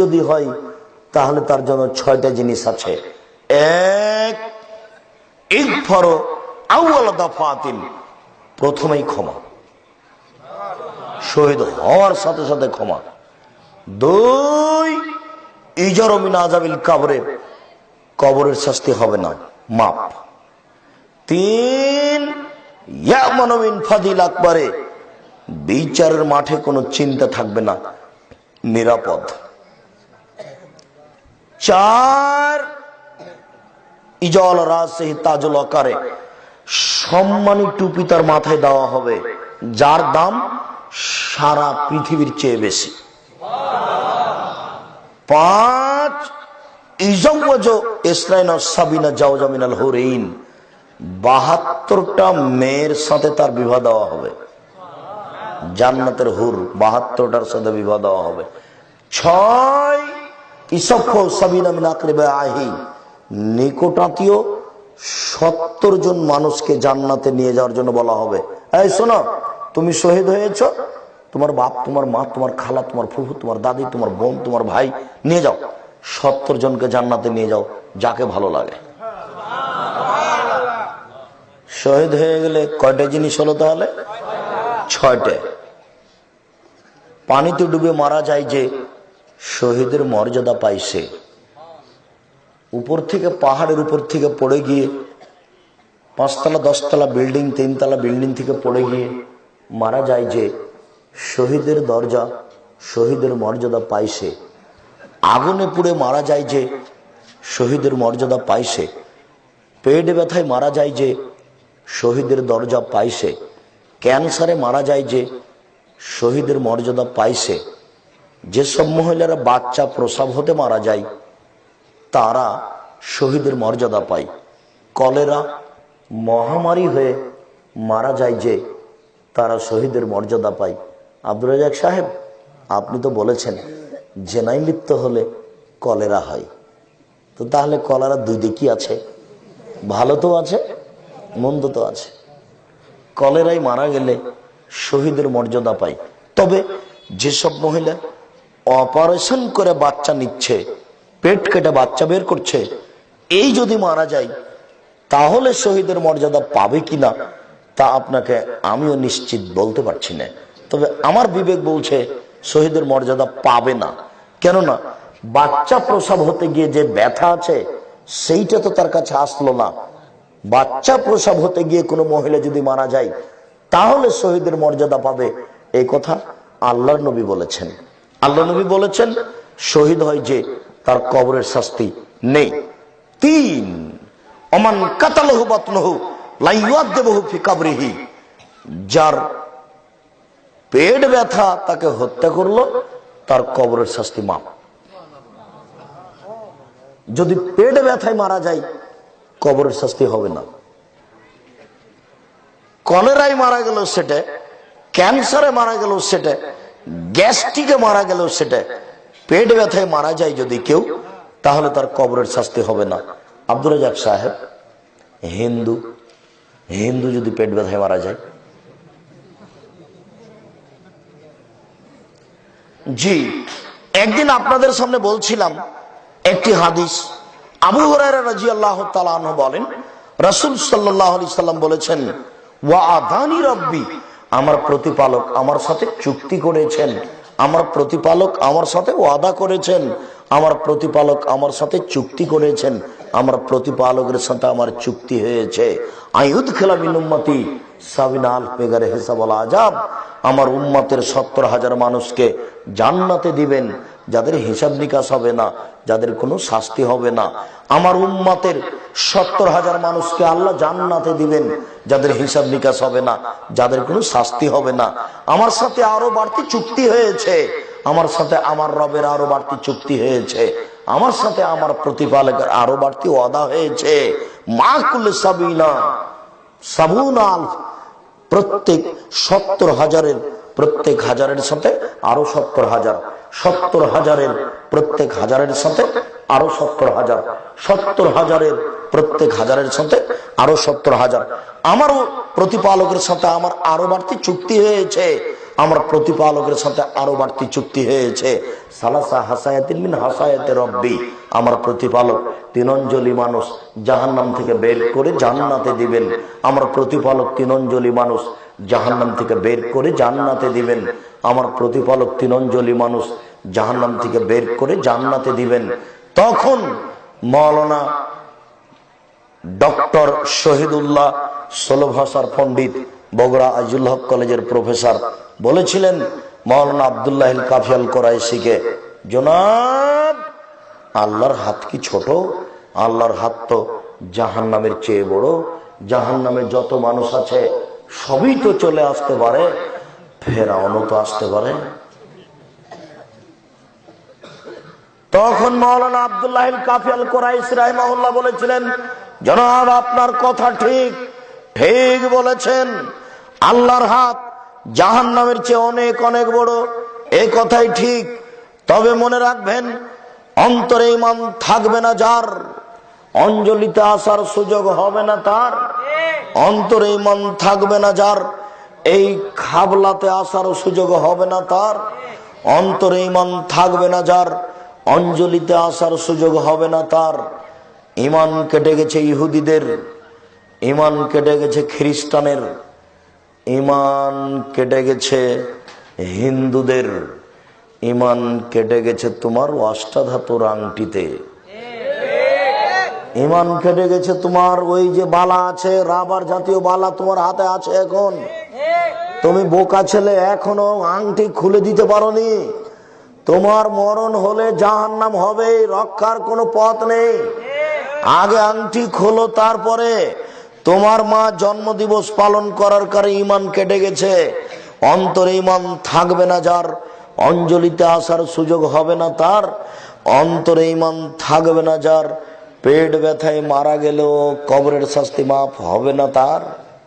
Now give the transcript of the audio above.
যদি হয়, তাহলে তার জন্য ছয়টা জিনিস আছে। এক প্রথমেই ক্ষমা। শহীদ হওয়ার সাথে সাথে ক্ষমা। দুই, ইজর আজাবিল কাবরে। কবরের শাস্তি হবে না, মাপ। তিন ইয়ামানবিন ফাদিল আকবরে। বিচারের মাঠে কোনো চিন্তা থাকবে না, নিরাপদ। চার ইজল রাজশাহী তাজুল আকারে। সম্মানী টুপি তার মাথায় দেওয়া হবে, যার দাম সারা পৃথিবীর চেয়ে বেশি। পাঁচ ইজমজ ইসরাইন সাবিনা জাওজামিনাল হরিন বাহাত্তরটা মেয়ের সাথে তার বিবাহ দেওয়া হবে। জান্নাতের হুর বাহাত্তরটার সাথে বিবাহ দেওয়া হবে। ছয় নিকটাতীয় সত্তর জন মানুষকে জান্নাতে নিয়ে যাওয়ার জন্য বলা হবে। এই শোনো, তুমি শহীদ হয়েছ, তোমার বাপ, তোমার মা, তোমার খালা, তোমার ফুফু, তোমার দাদি, তোমার বোন, তোমার ভাই, নিয়ে যাও। সত্তর জনকে জান্নাতে নিয়ে যাও, যাকে ভালো লাগে। শহীদ হয়ে গেলে কয়টা জিনিস হলো তাহলে? ছয়টা। পানিতে ডুবে মারা যায় যে শহীদের মর্যাদা পাইছে উপর থেকে, পাহাড়ের উপর থেকে পড়ে গিয়ে, পাঁচতলা, দশতলা বিল্ডিং, তিনতলা বিল্ডিং থেকে পড়ে গিয়ে মারা যায় যে শহীদের দরজা, শহীদের মর্যাদা পাইছে আগুনে পুড়ে মারা যায় যে শহীদের মর্যাদা পাইছে পেট ব্যথায় মারা যায় যে শহীদের দরজা পাইছে ক্যান্সারে মারা যায় যে শহীদের মর্যাদা পাইছে যেসব মহিলারা বাচ্চা প্রসব হতে মারা যায়, তারা শহীদের মর্যাদা পায়। কলেরা মহামারী হয়ে মারা যায় যে, তারা শহীদের মর্যাদা পায়। আব্দুল রাজাক সাহেব, আপনি তো বলেছেন, জেনাই লিপ্ত হলে কলেরা হয়। তো তাহলে কলেরা দুই দিকই আছে। ভালো তো আছে, মন্দ তো আছে। কলেরাই মারা গেলে শহীদের মর্যাদা পায়। তবে যেসব মহিলা অপারেশন করে বাচ্চা নিচ্ছে, পেট কেটে বাচ্চা বের করছে, এই যদি মারা যায়, তাহলে শহীদের মর্যাদা পাবে কিনা, তা আপনাকে আমিও নিশ্চিত বলতে পারছি না। তবে আমার বিবেক বলছে, শহীদের মর্যাদা পাবে না। কেননা, বাচ্চা প্রসব হতে গিয়ে যে ব্যথা আছে, সেইটা তো তার কাছে আসলো না। বাচ্চা প্রসব হতে গিয়ে কোনো মহিলা যদি মারা যায়, তাহলে শহীদের মর্যাদা পাবে এই কথা আল্লাহর নবী বলেছেন। আল্লাহ নবী বলেছেন, শহীদ হয় যে তার কবরের শাস্তি নেই। তিন, অমান কাতালহু বাতনহু লাইয়াদেবহু ফি কাবরিহি, যার পেট ব্যথা তাকে হত্যা করল, তার কবরের শাস্তি মাপ যদি পেট ব্যথায় মারা যায়, কবরের শাস্তি হবে না। কলেরায় মারা গেল সেটা, ক্যান্সারে মারা গেল সেটা গ্যাস্ট্রিকে মারা গেল সেটা পেট ব্যথায় মারা যায় যদি কেউ, তাহলে তার কবরের শাস্তি হবে না। আব্দুল রাজাক সাহেব, হিন্দু হিন্দু যদি পেট ব্যথায় মারা যায়। জি, একদিন আপনাদের সামনে বলছিলাম, একটি হাদিস। আবু রাজি আল্লাহ বলেন, রাসুল সাল্লাম বলেছেন, ওয়া আদানি রব্বি আমার প্রতিপালক আমার সাথে চুক্তি করেছেন। আমার প্রতিপালক আমার সাথে ওয়াদা করেছেন। আমার প্রতিপালক আমার সাথে চুক্তি করেছেন। আমার প্রতিপালকের সাথে আমার চুক্তি হয়েছে। আয়ুদ খেলা আজাব আমার উম্মতের সত্তর হাজার মানুষকে জান্নাতে দিবেন। যাদের হিসাব নিকাশ হবে না, যাদের কোনো শাস্তি হবে না। আমার উম্মতের সত্তর হাজার মানুষকে আল্লাহ জান্নাতে দিবেন, যাদের হিসাব নিকাশ হবে না, যাদের কোনো শাস্তি হবে না। আমার সাথে আরও বাড়তি চুক্তি হয়েছে। আমার সাথে আমার রবের আরও বাড়তি চুক্তি হয়েছে। আমার সাথে আমার প্রতিপালকের আরও বাড়তি ওয়াদা হয়েছে। মা কুল্লে সাবিনা সাবুনাল প্রত্যেক সত্তর হাজারের, প্রত্যেক হাজারের সাথে আরও সত্তর হাজার। সত্তর হাজারের প্রত্যেক হাজারের সাথে আরও সত্তর হাজার। সত্তর হাজারের প্রত্যেক হাজারের সাথে আরও সত্তর হাজার। আমারও প্রতিপালকের সাথে আমার আরও বাড়তি চুক্তি হয়েছে। আমার প্রতিপালকের সাথে আরও বাড়তি চুক্তি হয়েছে। সালাসা হাসায়াতিন মিন হাসায়াতে রব্বি। আমার প্রতিপালক তিনঞ্জলি মানুষ জাহান্নাম থেকে বের করে জান্নাতে দিবেন। আমার প্রতিপালক তিনঞ্জলি মানুষ জাহান্নাম থেকে বের করে জান্নাতে দিবেন। আমার প্রতিপালক তিনঞ্জলি মানুষ জাহান্নাম থেকে বের করে জান্নাতে দিবেন। তখন মৌলানা ডক্টর শহীদুল্লাহ ষোলো ভাষার পণ্ডিত বগুড়া আজুল হক কলেজের প্রফেসর বলেছিলেন মৌলানা আবদুল্লাহ কাফিয়াল কোরাইশিকে, জনাব, আল্লাহর হাত কি ছোট? আল্লাহর হাত তো জাহান নামের চেয়ে বড়। জাহান নামে যত মানুষ আছে সবই তো চলে আসতে পারে, ফেরাউনও তো আসতে পারে। তখন মৌলানা আবদুল্লাহ কাফিয়াল কোরাইশ রাহিমাহুল্লাহ বলেছিলেন, জনাব, আপনার কথা ঠিক ঠিক বলেছেন। আল্লাহর হাত জাহান নামের চেয়ে অনেক অনেক বড়, এ কথাই ঠিক। তবে মনে রাখবেন, অন্তরে ইমান থাকবে না যার, অঞ্জলিতে আসার সুযোগ হবে না তার। অন্তরে ইমান থাকবে না যার। এই খাবলাতে আসার সুযোগ হবে না তার। অন্তরে ইমান থাকবে না যার। অঞ্জলিতে আসার সুযোগ হবে না তার। ইমান কেটে গেছে ইহুদিদের। ইমান কেটে গেছে খ্রিস্টানের। ইমান কেটে গেছে হিন্দুদের। ইমান কেটে গেছে তোমার অষ্টাধাতুর আংটিতে। ইমান কেটে গেছে তোমার ওই যে বালা আছে, রাবার জাতীয় বালা তোমার হাতে আছে এখন। তুমি বোকা ছেলে, এখনও আংটি খুলে দিতে পারোনি। তোমার মরণ হলে জাহান নাম হবে রক্ষার কোনো পথ নেই। আগে আংটি খোলো, তারপরে তোমার মা জন্মদিবস পালন করার কারণে ইমান কেটে গেছে অন্তরে ইমান থাকবে না যার, অঞ্জলিতে আসার সুযোগ হবে না তার। অন্তরে ইমান থাকবে না যার পেট ব্যথায় মারা গেলেও কবরের শাস্তি মাফ হবে না তার।